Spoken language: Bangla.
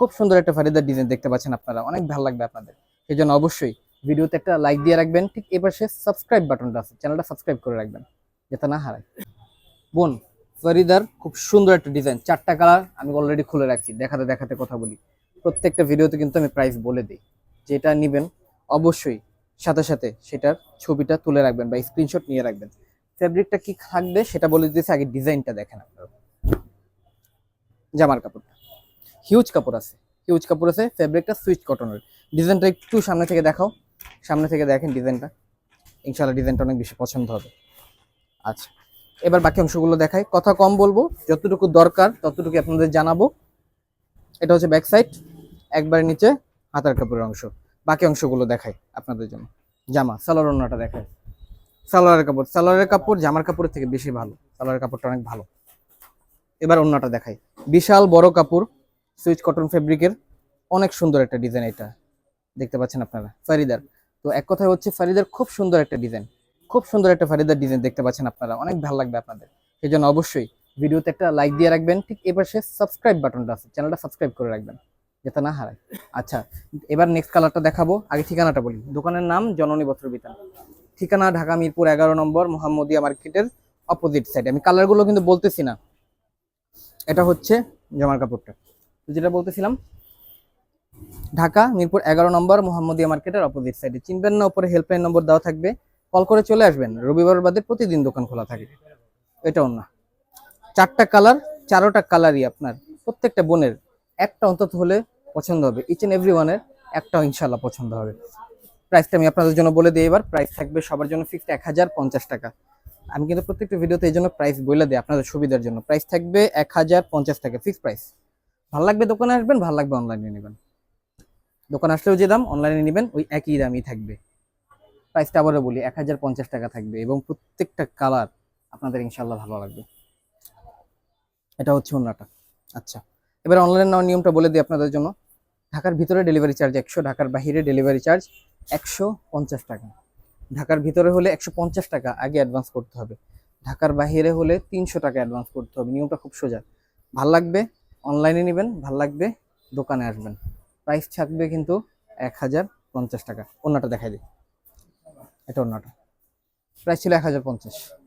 খুব সুন্দর একটা ফারিদার ডিজাইন দেখতে পাচ্ছেন আপনারা। অনেক ভালো লাগবে আপনাদের। সেই জন্য অবশ্যই ভিডিওতে একটা লাইক দিয়ে রাখবেন। ঠিক এপাশে সাবস্ক্রাইব বাটনটা আছে। চ্যানেলটা সাবস্ক্রাইব করে রাখবেন, যাতে না হারায়। বোন, ফারিদার খুব সুন্দর একটা ডিজাইন চারটা কালার আমি অলরেডি খুলে রাখছি। দেখাতে দেখাতে কথা বলি। প্রত্যেকটা ভিডিওতে কিন্তু আমি প্রাইস বলে দিই। যেটা নেবেন, অবশ্যই সাথে সাথে সেটার ছবিটা তুলে রাখবেন বা স্ক্রিনশট নিয়ে রাখবেন। ফেব্রিকটা কি থাকবে সেটা বলে দিতেছি। আগে ডিজাইনটা দেখেন আপনারা। জামার কাপড়টা। হিউজ কাপড় আছে। হিউজ কাপড় আছে ফেব্রিকটা সুইচ কটনের ডিজাইনটা একটু সামনে থেকে দেখাও। সামনে থেকে দেখেন ডিজাইনটা ইনশাল্লাহ ডিজাইনটা অনেক বেশি পছন্দ হবে। আচ্ছা এবার বাকি অংশগুলো দেখাই। কথা কম বলব, যতটুকু দরকার ততটুকু আপনাদের জানাব। এটা হচ্ছে ব্যাক সাইড একবার নিচে হাতার কাপড়ের অংশ। বাকি অংশগুলো দেখাই আপনাদের জন্য। জামা, সালোয়ার ওড়নাটা দেখাই। সালোয়ারের কাপড় সালোয়ারের কাপড় জামার কাপড়ের থেকে বেশি ভালো। সালোয়ারের কাপড়টা অনেক ভালো। এবার ওড়নাটা দেখাই। বিশাল বড় কাপড়। সুইচ কটন ফেব্রিকের অনেক সুন্দর একটা ডিজাইন এটা। দেখতে পাচ্ছেন আপনারা, ফারিদার। তো এক কথায় হচ্ছে ফারিদার খুব সুন্দর একটা ডিজাইন, খুব সুন্দর একটা ফারিদার ডিজাইন দেখতে পাচ্ছেন আপনারা, অনেক ভালো লাগবে আপনাদের। সেই জন্য অবশ্যই ভিডিওতে একটা লাইক দিয়ে রাখবেন, ঠিক এবার সে সাবস্ক্রাইব বাটনটা আছে, চ্যানেলটা সাবস্ক্রাইব করে রাখবেন, যাতে না হারায়। আচ্ছা এবার নেক্সট কালারটা দেখাবো, আগে ঠিকানাটা বলি। দোকানের নাম জননী বস্ত্র বিতান ঠিকানা ঢাকা মিরপুর এগারো নম্বর, মোহাম্মদিয়া মার্কেটের অপোজিট সাইডে আমি কালারগুলো কিন্তু বলতেছি না, এটা হচ্ছে জামার কাপড়টা। তো যেটা বলতেছিলাম, ঢাকা, মিরপুর, এগারো নম্বর মোহাম্মদিয়া মার্কেটের অপোজিট সাইডে চিনবেন না, উপরে হেল্পলাইন নম্বর দেওয়া থাকবে। কল করে চলে আসবেন। রবিবার বাদে প্রতিদিন দোকান খোলা থাকে। এটা না। চারটা কালার চারোটা কালারই আপনার প্রত্যেকটা বোনের, একটা অন্তত হলে পছন্দ হবে। ইচ এন্ড এভরি ওয়ানের একটা ইনশাল্লাহ পছন্দ হবে। প্রাইসটা আমি আপনাদের জন্য বলে দিই এবার। প্রাইস থাকবে সবার জন্য ফিক্সড এক হাজার পঞ্চাশ টাকা। আমি কিন্তু প্রত্যেকটা ভিডিওতে এই জন্য প্রাইস বলে দিই আপনাদের সুবিধার জন্য। প্রাইস থাকবে এক হাজার পঞ্চাশ টাকা ফিক্সড প্রাইস ভালো লাগবে দোকানে আসবেন, ভালো লাগবে অনলাইনে নেবেন। দোকান আসলেও যে দাম অনলাইনে নেবেন, ওই একই দামই থাকবে। প্রাইসটা আবারও বলি, এক হাজার পঞ্চাশ টাকা থাকবে এবং প্রত্যেকটা কালার আপনাদের ইনশাল্লাহ ভালো লাগবে। এটা হচ্ছে অন্যটা। আচ্ছা এবার অনলাইন নেওয়ার নিয়মটা বলে দিই আপনাদের জন্য। ঢাকার ভিতরে ডেলিভারি চার্জ একশো, ঢাকার বাহিরে ডেলিভারি চার্জ একশো পঞ্চাশ টাকা। ঢাকার ভিতরে হলে একশো পঞ্চাশ টাকা আগে অ্যাডভান্স করতে হবে। ঢাকার বাহিরে হলে তিনশো টাকা অ্যাডভান্স করতে হবে, নিয়মটা খুব সোজা। ভালো লাগবে অনলাইনে নেবেন, ভালো লাগবে, দোকানে আসবেন। প্রাইস থাকবে কিন্তু এক হাজার পঞ্চাশ টাকা। অন্যটা দেখাই দিই। এটা অন্যটা। প্রাইস ছিল এক হাজার পঞ্চাশ।